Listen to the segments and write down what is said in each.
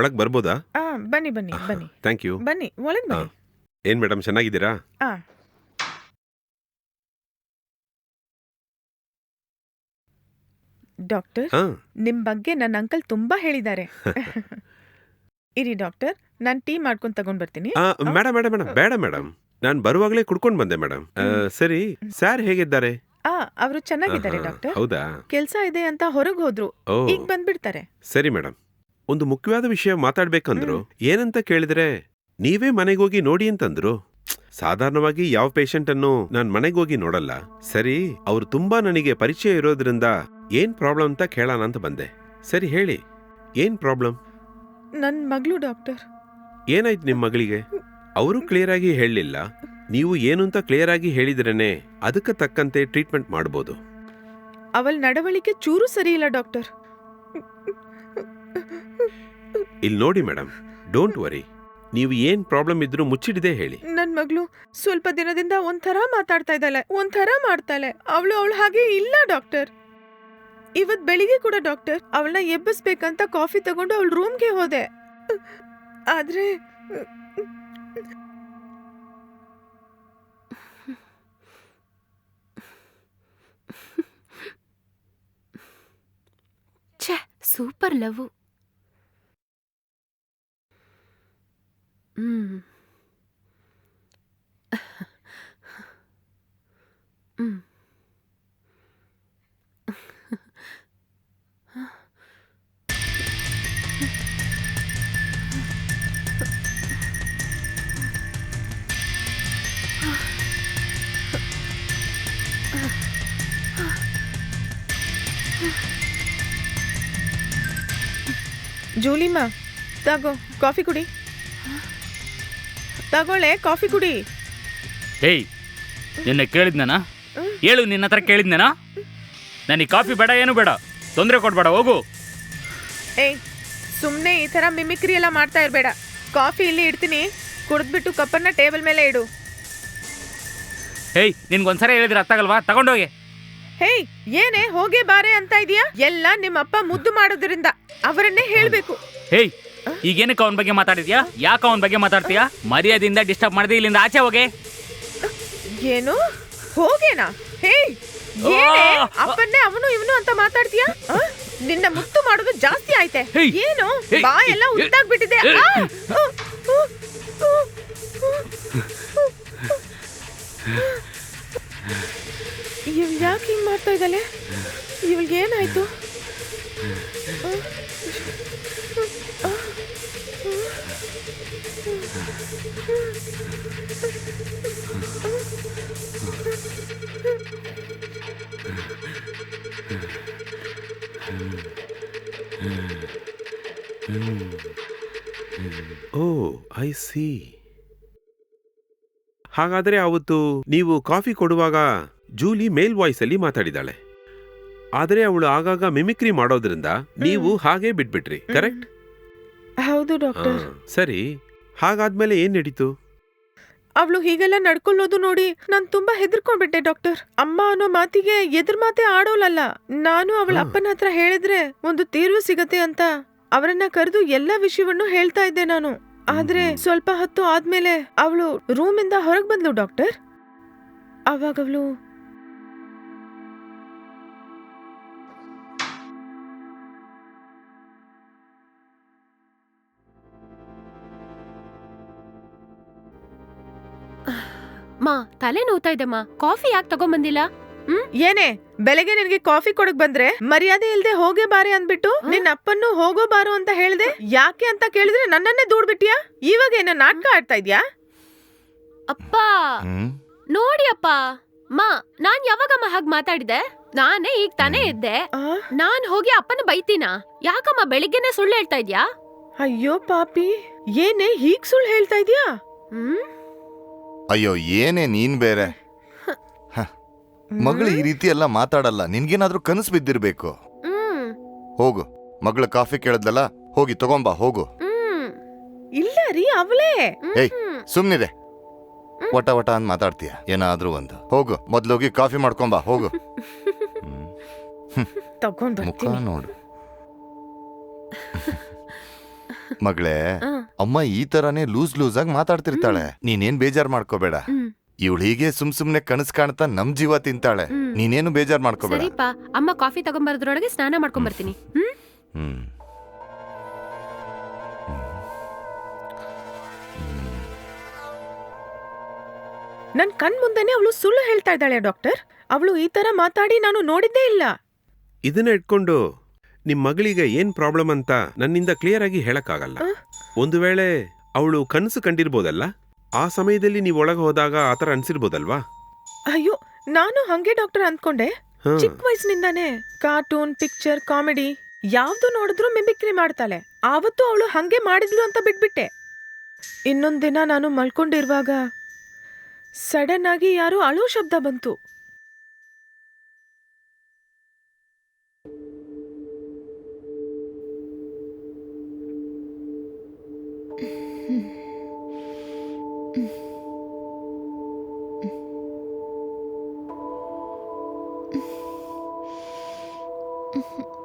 ಒಳಗ್ ಬರ್ಬೋದಾ? ಆ ಬನ್ನಿ ಬನ್ನಿ ಬನ್ನಿ. ಥ್ಯಾಂಕ್ ಯು ಬನ್ನಿ ಒಳಗ್ ಬನ್ನಿ. ಏನ್ ಮೇಡಮ್ ಚೆನ್ನಾಗಿದ್ದೀರಾ? ಆ. ಡಾಕ್ಟರ್ ಹಾ. ನಿಮ್ ಬಗ್ಗೆ ನನ್ನ ಅಂಕಲ್ ತುಂಬಾ ಹೇಳಿದ್ದಾರೆ. ಇರಿ ಡಾಕ್ಟರ್ ನಾನ್ ಟೀ ಮಾಡ್ಕೊಂಡ್ ತಗೊಂಡ್ ಬರ್ತೀನಿ. ಮೇಡಮ್ ಮೇಡಮ್ ಮೇಡಮ್ ಬೇಡ ಮೇಡಮ್. ನಾನ್ ಬರುವಾಗಲೇ ಕುಡ್ಕೊಂಡ್ ಬಂದೆ ಮೇಡಮ್. ಸರಿ ಸರ್ ಹೇಗಿದ್ದಾರೆ? ಆ ಅವರು ಚೆನ್ನಾಗಿದ್ದಾರೆ ಆಹಾ, ಡಾಕ್ಟರ್. ಹೌದಾ? ಕೆಲಸ ಇದೆ ಅಂತ ಹೊರಗೆ ಹೋದ್ರು. ಓ. ಈಗ ಬಂದ್ಬಿಡ್ತಾರೆ. ಸರಿ ಮೇಡಮ್. ಒಂದು ಮುಖ್ಯವಾದ ವಿಷಯ ಮಾತಾಡ್ಬೇಕಂದ್ರು ಏನಂತ ಕೇಳಿದ್ರೆ ನೀವೇ ಮನೆಗೋಗಿ ನೋಡಿ ಅಂತಂದ್ರು. ಸಾಧಾರಣವಾಗಿ ಯಾವ ಪೇಷಂಟ್ ಅನ್ನು ನಾನ್ ಮನೆಗೋಗಿ ನೋಡಲ್ಲ. ಸರಿ ಅವ್ರು ತುಂಬಾ ನನಗೆ ಪರಿಚಯ ಇರೋದ್ರಿಂದ ಏನ್ ಪ್ರಾಬ್ಲಮ್ ಅಂತ ಕೇಳೋಣ ಅಂತ ಬಂದೆ. ಸರಿ ಹೇಳಿ ಏನ್ ಪ್ರಾಬ್ಲಮ್? ನನ್ ಮಗಳು ಡಾಕ್ಟರ್. ಏನಾಯ್ತು ನಿಮ್ ಮಗಳಿಗೆ? ಅವರು ಕ್ಲಿಯರ್ ಆಗಿ ಹೇಳಲಿಲ್ಲ. ನೀವು ಏನು ಅಂತ ಕ್ಲಿಯರ್ ಆಗಿ ಹೇಳಿದ್ರೇನೆ ಅದಕ್ಕೆ ತಕ್ಕಂತೆ ಟ್ರೀಟ್ಮೆಂಟ್ ಮಾಡ್ಬೋದು. ಅವಳ ನಡವಳಿಕೆ ಚೂರು ಸರಿ ಇಲ್ಲ ಡಾಕ್ಟರ್. ಇಲ್ಲಿ ನೋಡಿ ಮೇಡಮ್ ಡೋಂಟ್ ವರಿ. ನೀವು ಏನ್ ಪ್ರಾಬ್ಲಮ್ ಇದ್ರು ಮುಚ್ಚಿಡದೆ ಹೇಳಿ. ನನ್ ಮಗಳು ಸ್ವಲ್ಪ ದಿನದಿಂದ ಒಂಥರ ಮಾತಾಡ್ತಾ ಇದ್ದಾಳೆ ಒಂಥರ ಮಾಡ್ತಾಳೆ. ಅವಳು ಅವಳು ಹಾಗೆ ಇಲ್ಲ ಡಾಕ್ಟರ್. ಇವತ್ ಬೆಳಿಗ್ಗೆ ಕೂಡ ಡಾಕ್ಟರ್ ಅವಳನ್ನ ಎಬ್ಬಿಸ್ಬೇಕಂತ ಕಾಫಿ ತಗೊಂಡು ಅವಳ ರೂಮ್ಗೆ ಹೋದೆ. ಆದ್ರೆ ಛೆ ಸೂಪರ್ ಲವ್. ಹ್ಮ್ ಹ್ಮ್ ಜೂಲಿಮ್ಮ ತಗೋ ಕಾಫಿ ಕುಡಿ ತಗೊಳ್ಳೆ ಕಾಫಿ ಕುಡಿ. ಏಯ್ ನಿನ್ನೆ ಕೇಳಿದ್ನಾ ಹೇಳು ನಿನ್ನ ಹತ್ರ ಕೇಳಿದ್ನೇನಾ? ನನಗೆ ಕಾಫಿ ಬೇಡ ಏನು ಬೇಡ. ತೊಂದರೆ ಕೊಡ್ಬೇಡ ಹೋಗು. ಏಯ್ ಸುಮ್ಮನೆ ಈ ಥರ ಮಿಮಿಕ್ರಿ ಎಲ್ಲ ಮಾಡ್ತಾ ಇರಬೇಡ. ಕಾಫಿ ಇಲ್ಲಿ ಇಡ್ತೀನಿ ಕುಡಿದ್ಬಿಟ್ಟು ಕಪ್ಪನ್ನ ಟೇಬಲ್ ಮೇಲೆ ಇಡು. ಏಯ್ ನಿನ್ಗೊಂದ್ಸರಿ ಹೇಳಿದ್ರೆ ಅರ್ಥ ಆಗಲ್ವಾ? ತಗೊಂಡೋಗಿ. ಹೇಯ್ ಏನೇ ಹೋಗೇ ಬಾರೆ ಅಂತ ಇದೆಯಾ? ಎಲ್ಲ ನಿಮ್ಮಪ್ಪ ಮುದ್ದು ಮಾಡೋದ್ರಿಂದ ಅವರನ್ನೇ ಹೇಳಬೇಕು. ಹೇಯ್ ಈಗೇನಕ್ಕೆ ಅವನ ಬಗ್ಗೆ ಮಾತಾಡಿದ್ಯಾ? ಯಾಕೆ ಅವನ ಬಗ್ಗೆ ಮಾತಾಡ್ತೀಯಾ? ಮರ್ಯಾದಿಂದ ಡಿಸ್ಟರ್ಬ್ ಮಾಡಿದೆ ಇಲ್ಲಿಂದ ಆಚೆ ಹೋಗೆ. ಏನು? ಹೋಗೇನಾ? ಹೇ ಏನೇ? ಅಪ್ಪನ್ನೇ ಅವನು ಇವನು ಅಂತ ಮಾತಾಡ್ತೀಯಾ? ಆ? ನಿನ್ನ ಮುತ್ತು ಮಾಡೋದು ಜಾಸ್ತಿ ಆಯ್ತೆ. ಹೇಯ್! ಏನು? ಹೇಯ್! ಬಾ ಎಲ್ಲ! ಉದ್ದಾಗ್ಬಿಟ್ಟಿದೆ. ಆ! ಇವ್ ಯಾಕೆ ಹಿಂಗ್ ಮಾಡ್ತಾ ಇದ್ದಾಳೆ? ಇವಳಿಗೆ ಏನಾಯ್ತು? ಐ ಸಿ ಹಾಗಾದ್ರೆ ಅವತ್ತು ನೀವು ಕಾಫಿ ಕೊಡುವಾಗ ಜೂಲಿ ಮೇಲ್ ವಾಯ್ಸಲ್ಲಿ ಮಾತಾಡಿದಾಳೆ ಆದರೆ ಅವಳು ಆಗಾಗ ಮಿಮಿಕ್ರಿ ಮಾಡೋದ್ರಿಂದ ನೀವು ಹಾಗೆ ಬಿಟ್ಬಿಟ್ರಿ ಕರೆಕ್ಟ್? ಹೌದು ಡಾಕ್ಟರ್. ಸರಿ. ಹಾಗಾದ್ಮೇಲೆ ಏನ್ ನಡೀತು? ಅವಳು ಹೀಗೆಲ್ಲ ನಡ್ಕೊಳ್ಳೋದು ನೋಡಿ ನಾನು ತುಂಬಾ ಹೆದರ್ಕೊಂಡ್ಬಿಟ್ಟೆ ಡಾಕ್ಟರ್. ಅಮ್ಮ ಅನ್ನೋ ಮಾತಿಗೆ ಎದುರ್ ಮಾತೆ ಆಡೋಲಲ್ಲ. ನಾನು ಅವಳ ಅಪ್ಪನ ಹತ್ರ ಹೇಳಿದ್ರೆ ಒಂದು ತೀರ್ವು ಸಿಗತ್ತೆ ಅಂತ ಅವರನ್ನ ಕರೆದು ಎಲ್ಲ ವಿಷಯವನ್ನು ಹೇಳ್ತಾ ಇದ್ದೆ ನಾನು. ಆದ್ರೆ ಸ್ವಲ್ಪ ಹೊತ್ತು ಆದ್ಮೇಲೆ ಅವಳು ರೂಮಿಂದ ಹೊರಗ್ ಬಂದ್ಲು ಡಾಕ್ಟರ್. ಅವಾಗ ಅವಳು ಮಾ ತಲೆ ನೋವ್ತಾ ಇದೆ ಮಾ. ಕಾಫಿ ಯಾಕೆ ತಗೊಂಬಂದಿಲ್ಲ? ಏನೇ? ಬೆಳಗ್ಗೆ ನಿನ್ಗೆ ಕಾಫಿ ಕೊಡಕ್ ಬಂದ್ರೆ ಮರ್ಯಾದೆ ಇಲ್ದೆ ಹೋಗೇ ಬಾರೆ ಅಂದ್ಬಿಟ್ಟು ನಿನ್ ನಿನ್ನ ಅಪ್ಪನ್ನು ಹೋಗೋ ಬಾರು ಅಂತ ಹೇಳ್ದೆ? ಯಾಕೆ ಅಂತ ಕೇಳಿದ್ರೆ ನನ್ನನ್ನೇ ದೂಡ್ಬಿಟ್ಟಿಯಾ ಇವಾಗ ಏನ ನಾಟಕ ಆಡ್ತಾ ಇದ್ಯಾ? ಅಪ್ಪ! ಹ್ಮ್? ನೋಡಿ ಅಪ್ಪ! ಮಾ ನಾನ್ ಯಾವಾಗಮ್ಮ ಹಾಗೆ ಮಾತಾಡಿದೆ? ನಾನೇ ಈಗ ತಾನೇ ಇದ್ದೆ. ಆ? ನಾನ್ ಹೋಗಿ ಅಪ್ಪನ ಬೈತೀನ? ಯಾಕಮ್ಮ ಬೆಳಿಗ್ಗೆನೆ ಸುಳ್ಳು ಹೇಳ್ತಾ ಇದ್ಯಾ? ಅಯ್ಯೋ ಪಾಪಿ ಏನೇ ಹೀಗ್ ಸುಳ್ಳು ಹೇಳ್ತಾ ಇದ್ಯಾ? ಹ್ಮ್? ಅಯ್ಯೋ ಏನೇ ನೀನ್ ಬೇರೆ? ಮಗಳು ಈ ರೀತಿ ಎಲ್ಲ ಮಾತಾಡಲ್ಲ. ನಿನ್ಗೇನಾದ್ರೂ ಕನಸು ಬಿದ್ದಿರ್ಬೇಕು. ಹ್ಮ್ ಹೋಗು. ಮಗಳ ಕಾಫಿ ಕೇಳದ್ಲಲ್ಲ ಹೋಗಿ ತಗೊಂಬಾ ಹೋಗು. ಹ್ಮ್ ಇಲ್ಲ ರೀ ಅವಳೇ. ಏಯ್. ಸುಮ್ನಿದೆ. ವಟ ವಟ ಅಂತ ಮಾತಾಡ್ತೀಯ ಏನಾದ್ರೂ ಒಂದು. ಹೋಗು ಮೊದ್ಲೋಗಿ ಕಾಫಿ ಮಾಡ್ಕೊಂಬಾ ಹೋಗು. ತಗೊಂಡ್ ಮುಖ ಬರ್ತೀನಿ ನೋಡು. ಮಗಳೇ ಅಮ್ಮ ಈ ತರಾನೇ ಲೂಸ್ ಲೂಸ್ ಆಗಿ ಮಾತಾಡ್ತಿರ್ತಾಳೆ. ನೀನೇನ್ ಬೇಜಾರ್ ಮಾಡ್ಕೋಬೇಡ. ಹ್ಮ್. ಇವಳು ಹೀಗೆ ಸುಮ್ ಸುಮ್ನೆ ಕನಸ್ ಕಾಣ್ತಾ ನಮ್ ಜೀವ ತಿಂತಾಳೆ. ಹ್ಮ್. ನೀನೇನು ಬೇಜಾರ್ ಮಾಡ್ಕೋಬೇಡ. ಸರಿಪಾ ಅಮ್ಮ ಕಾಫಿ ತಗೊಂಬರೋದ್ರೊಳಗೆ ಸ್ನಾನ ಮಾಡ್ಕೊಂಬರ್ತೀನಿ. ಹ್ಮ್. ಹ್ಮ್? ನನ್ ಕಣ್ ಮುಂದೆನೆ ಅವಳು ಸುಳ್ಳು ಹೇಳ್ತಾ ಇದ್ದಾಳೆ ಡಾಕ್ಟರ್. ಅವಳು ಈ ತರ ಮಾತಾಡಿ ನಾನು ನೋಡಿದ್ದೇ ಇಲ್ಲ. ಇದನ್ನ ಇಟ್ಕೊಂಡು ನಿಮ್ ಮಗಳಿಗೆ ಏನ್ ಪ್ರಾಬ್ಲಮ್ ಅಂತ ನನ್ನಿಂದ ಕ್ಲಿಯರ್ ಆಗಿ ಹೇಳಕ್ಕಾಗಲ್ಲ? ಒಂದು ವೇಳೆ ಅವಳು ಕನಸು ಕಂಡಿರ್ಬೋದಲ್ಲ? ಆ ಸಮಯದಲ್ಲಿ ನೀವು ಒಳಗೆ ಹೋದಾಗ ಆತರ ಅನ್ಸಿರ್ಬೋದಲ್ವಾ? ಅಯ್ಯೋ ನಾನು ಹಂಗೆ ಡಾಕ್ಟರ್ ಅಂದ್ಕೊಂಡೆ. ಹ. ಚಿಕ್ಕ ವಯಸ್ಸಿನಿಂದಾನೇ ಕಾರ್ಟೂನ್ ಪಿಕ್ಚರ್ ಕಾಮಿಡಿ ಯಾವ್ದು ನೋಡಿದ್ರು ಮಿಮಿಕ್ರಿ ಮಾಡ್ತಾಳೆ. ಆವತ್ತು ಅವಳು ಹಂಗೆ ಮಾಡಿದ್ಲು ಅಂತ ಬಿಟ್ಬಿಟ್ಟೆ. ಇನ್ನೊಂದ್ ದಿನ ನಾನು ಮಲ್ಕೊಂಡಿರುವಾಗ ಸಡನ್ ಆಗಿ ಯಾರೋ ಅಳೋ ಶಬ್ದ ಬಂತು. 哼哼。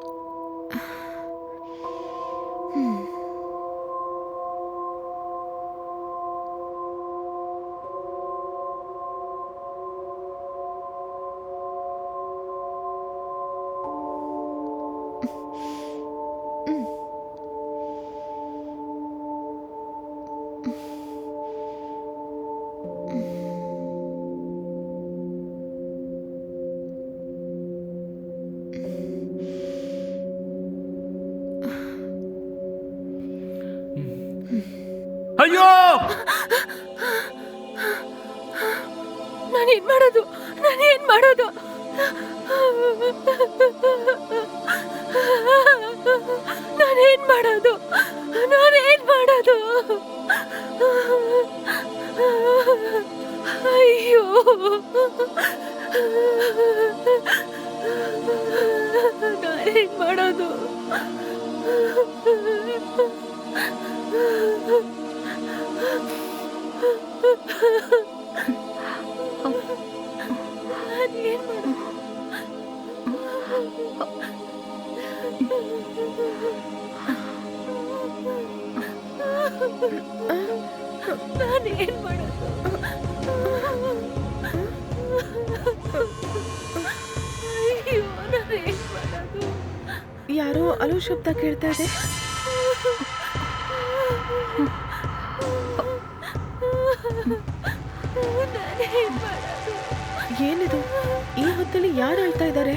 ಅಯ್ಯೋ! ನಾನೇನ್ ಮಾಡೋದು? ನಾನೇನ್ ಮಾಡೋದು? ನಾನೇನ್ ಮಾಡೋದು? ನಾನೇನ್ ಮಾಡೋದು? ಅಯ್ಯೋ! ನಾನೇನ್ ಮಾಡೋದು? ಮಾಡೋದು ನಾನೇನ್ ಮಾಡೋದು ಅಯ್ಯೋ ನಾನೇನ್ ಮಾಡೋದು ಯಾರೋ ಅಳೋ ಶಬ್ದ ಇದೆ. ಏನಿದು? ಈ ಹೊತ್ತಲ್ಲಿ ಯಾರು ಹೇಳ್ತಾ ಇದ್ದಾರೆ?